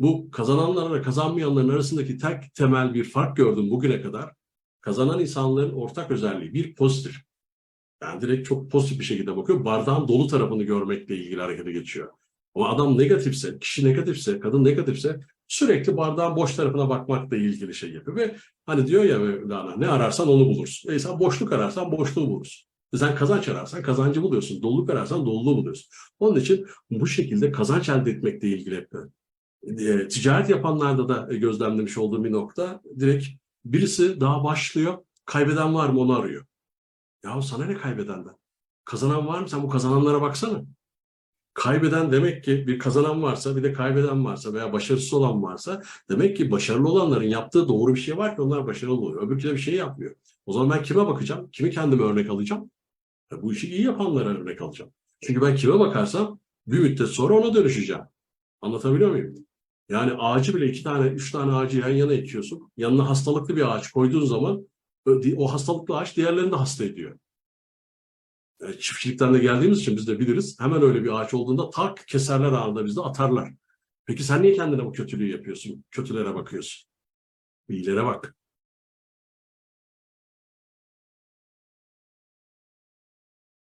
bu kazananlarla kazanmayanların arasındaki tek temel bir fark gördüm bugüne kadar. Kazanan insanların ortak özelliği bir pozitif. Yani direkt çok pozitif bir şekilde bakıyor. Bardağın dolu tarafını görmekle ilgili harekete geçiyor. Ama adam negatifse, kişi negatifse, kadın negatifse sürekli bardağın boş tarafına bakmakla ilgili şey yapıyor. Ve hani diyor ya Mevlana ne ararsan onu bulursun. E sen boşluk ararsan boşluğu bulursun. E Sen kazanç ararsan kazancı buluyorsun. Doluluk ararsan doluluğu buluyorsun. Onun için bu şekilde kazanç elde etmekle ilgili hep e, ticaret yapanlarda da gözlemlemiş olduğum bir nokta direkt birisi daha başlıyor kaybeden var mı onu arıyor. Ya sana ne kaybedenden? Kazanan var mı? Sen bu kazananlara baksana. Kaybeden demek ki bir kazanan varsa bir de kaybeden varsa veya başarısız olan varsa demek ki başarılı olanların yaptığı doğru bir şey var ki onlar başarılı oluyor. Öbürkü de bir şey yapmıyor. O zaman ben kime bakacağım? Kimi kendime örnek alacağım? E, Bu işi iyi yapanlara örnek alacağım. Çünkü ben kime bakarsam bir müddet sonra ona dönüşeceğim. Anlatabiliyor muyum? Yani ağacı bile iki tane, üç tane ağacı yan yana ekiyorsun. Yanına hastalıklı bir ağaç koyduğun zaman o hastalıklı ağaç diğerlerini de hasta ediyor. E, Çiftçilikten de geldiğimiz için biz de biliriz. Hemen öyle bir ağaç olduğunda tak keserler anında bizde atarlar. Peki sen niye kendine bu kötülüğü yapıyorsun? Kötülere bakıyorsun. İyilere bak.